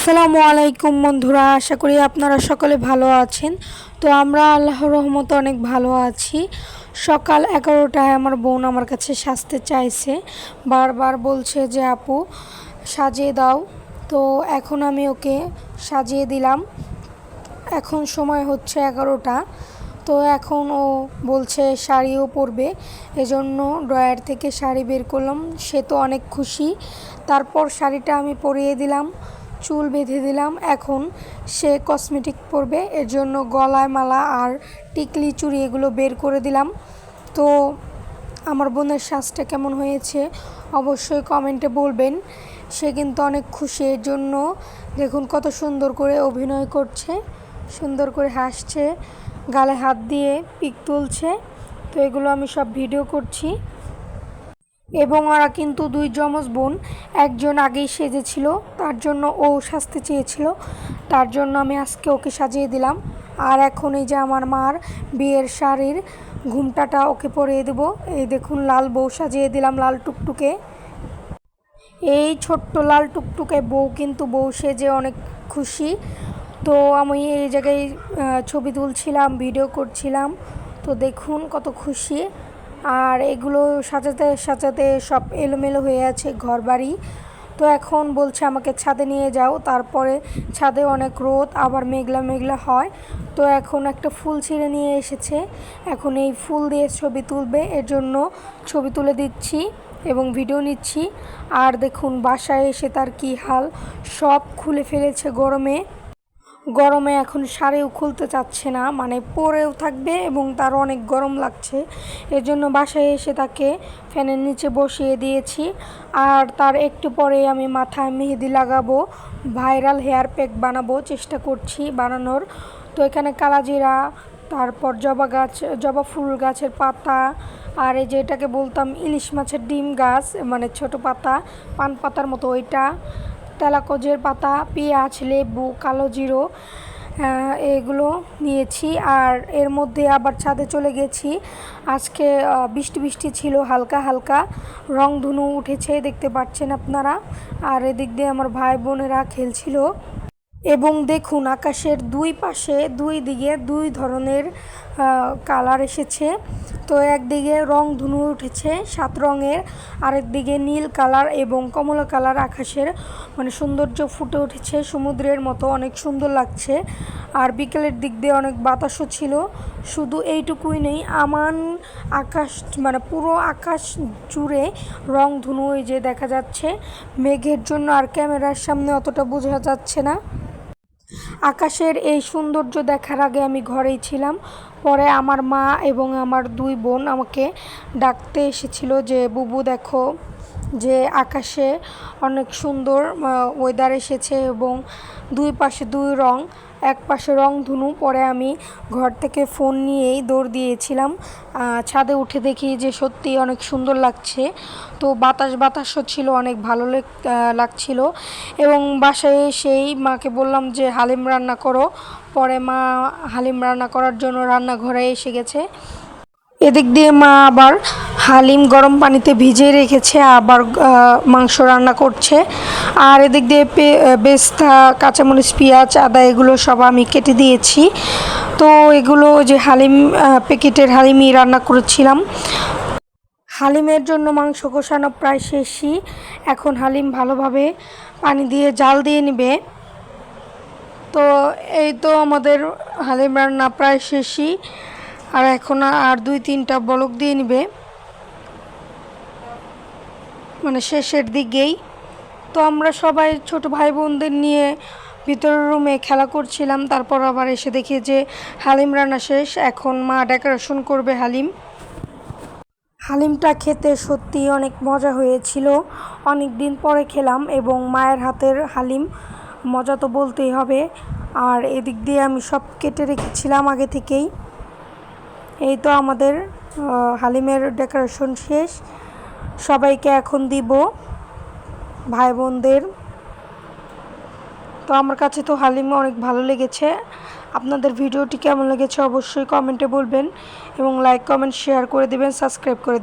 আসসালামু আলাইকুম বন্ধুরা, আশা করি আপনারা সকলে ভালো আছেন। তো আমরা আল্লাহ রহমতে অনেক ভালো আছি। সকাল এগারোটায় আমার বোন আমার কাছে সাজতে চাইছে। বারবার বলছে যে, আপু, সাজিয়ে দাও। তো এখন আমি ওকে সাজিয়ে দিলাম। এখন সময় হচ্ছে এগারোটা। তো এখন ও বলছে শাড়িও পরবে। এজন্য ড্রয়ার থেকে শাড়ি বের করলাম। সে তো অনেক খুশি। তারপর শাড়িটা আমি পরিয়ে দিলাম। চুল বেঁধে দিলাম। এখন সে কসমেটিক পরবে। এর জন্য গলায় মালা আর টিকলি চুড়ি এগুলো বের করে দিলাম। তো আমার বোনের সাজটা কেমন হয়েছে অবশ্যই কমেন্টে বলবেন। সে কিন্তু অনেক খুশি। এর জন্য দেখুন কত সুন্দর করে অভিনয় করছে। সুন্দর করে হাসছে। গালে হাত দিয়ে পিক তুলছে। তো এগুলো আমি সব ভিডিও করছি। এবং ওরা কিন্তু দুই যমজ বোন, একজন আগেই সেজেছিল, তার জন্য ও সাজতে চেয়েছিল, তার জন্য আমি আজকে ওকে সাজিয়ে দিলাম। আর এখন এই যে আমার মার বিয়ের শাড়ির ঘুমটাটা ওকে পরিয়ে দেবো। এই দেখুন, লাল বউ সাজিয়ে দিলাম লাল টুকটুকে। এই ছোট্ট লাল টুকটুকে বউ কিন্তু বউ সেজে অনেক খুশি। তো আমি এই জায়গায় ছবি তুলছিলাম, ভিডিও করছিলাম। তো দেখুন কত খুশি। আর এগুলো সাজাতে সাজাতে সব এলোমেলো হয়ে আছে ঘর বাড়ি তো এখন বলছে আমাকে ছাদে নিয়ে যাও। তারপরে ছাদে অনেক রোদ, আবার মেঘলা মেঘলা হয়। তো এখন একটা ফুল ছিঁড়ে নিয়ে এসেছে। এখন এই ফুল দিয়ে ছবি তুলবে। এর জন্য ছবি তুলে দিচ্ছি এবং ভিডিও নিচ্ছি। আর দেখুন, বাসায় এসে তার কী হাল? সব খুলে ফেলেছে গরমে। গরমে এখন শাড়িও খুলতে চাচ্ছে না মানে পরেও থাকবে এবং তার অনেক গরম লাগছে। এর জন্য বাসায় এসে তাকে ফ্যানের নিচে বসিয়ে দিয়েছি। আর তার একটু পরে আমি মাথায় মেহেদি লাগাবো, ভাইরাল হেয়ার প্যাক বানাবো চেষ্টা করছি বানানোর। তো এখানে কালাজিরা তারপর জবা গাছ, জবা ফুল গাছের পাতা, আর এই যে এটাকে বলতাম ইলিশ মাছের ডিম গাছ মানে ছোট পাতা, পান পাতার মতো ওইটা। তেলাকজের পাতা, পেঁয়াজ, লেবু, কালো জিরো এগুলো নিয়েছি। আর এর মধ্যে আবার ছাদে চলে গেছি। আজকে বৃষ্টি বৃষ্টি ছিল, হালকা হালকা রং ধুনু উঠেছে, দেখতে পাচ্ছেন আপনারা। আর এদিক দিয়ে আমার ভাই বোনেরা খেলছিল। এবং দেখুন, আকাশের দুই পাশে, দুই দিকে দুই ধরনের কালার এসেছে। তো একদিকে রং ধুনু উঠেছে, সাত রঙের। আরেক দিকে নীল কালার এবং কমলা কালার আকাশের। মানে সৌন্দর্য ফুটে উঠেছে, সমুদ্রের মতো অনেক সুন্দর লাগছে। আর বিকেলের দিক দিয়ে অনেক বাতাসও ছিল। শুধু এইটুকুই নেই, আমান আকাশ মানে পুরো আকাশ জুড়ে রং ধুনু যে দেখা যাচ্ছে। মেঘের জন্য আর ক্যামেরার সামনে অতটা বোঝা যাচ্ছে না। আকাশের এই সৌন্দর্য দেখার আগে আমি ঘরেই ছিলাম। পরে আমার মা এবং আমার দুই বোন আমাকে ডাকতে এসেছিল যে, বুবু, দেখো যে আকাশে অনেক সুন্দর ওয়েদার এসেছে এবং দুই পাশে দুই রং, এক পাশে রং ধুনু, পরে আমি ঘর থেকে ফোন নিয়েই দৌড় দিয়েছিলাম। ছাদে উঠে দেখি যে সত্যি অনেক সুন্দর লাগছে। তো বাতাস, বাতাসও ছিল, অনেক ভালো লাগছিল এবং বাসায় এসেই মাকে বললাম যে, হালিম রান্না করো। পরে মা হালিম রান্না করার জন্য রান্নাঘরে এসে গেছে। এদিক দিয়ে মা আবার হালিম গরম পানিতে ভিজিয়ে রেখেছে, আবার মাংস রান্না করছে। আর এদিক দিয়ে বেস্তা, কাঁচামরিচ, পেঁয়াজ, আদা, এগুলো সব আমি কেটে দিয়েছি। তো এগুলো যে হালিম প্যাকেটের হালিমই রান্না করেছিলাম। হালিমের জন্য মাংস কষানো প্রায় শেষই। এখন হালিম ভালোভাবে পানি দিয়ে জাল দিয়ে নিবে। তো এই তো আমাদের হালিম রান্না প্রায় শেষই। আর এখন আর দুই, তিনটা বলক দিয়ে নিবে। মানে শেষের দিকেই। তো আমরা সবাই ছোট ভাই বোনদের নিয়ে ভিতরের রুমে খেলা করছিলাম। তারপর আবার এসে দেখি যে হালিম রান্না শেষ। এখন মা ডেকোরেশন করবে হালিম। হালিমটা খেতে সত্যি অনেক মজা হয়েছিল। অনেক দিন পরে খেলাম এবং মায়ের হাতের হালিম মজা তো বলতেই হবে। আর এদিক দিয়ে আমি সব কেটে রেখেছিলাম আগে থেকেই। এই তো আমাদের হালিমের ডেকোরেশন শেষ। সবাইকে এখন দিব ভাই বোনদের তো আমার কাছে তো হালিম অনেক ভালো লেগেছে। আপনাদের ভিডিওটি কেমন লেগেছে অবশ্যই কমেন্টে বলবেন এবং লাইক কমেন্ট শেয়ার করে দেবেন সাবস্ক্রাইব করে দেবেন।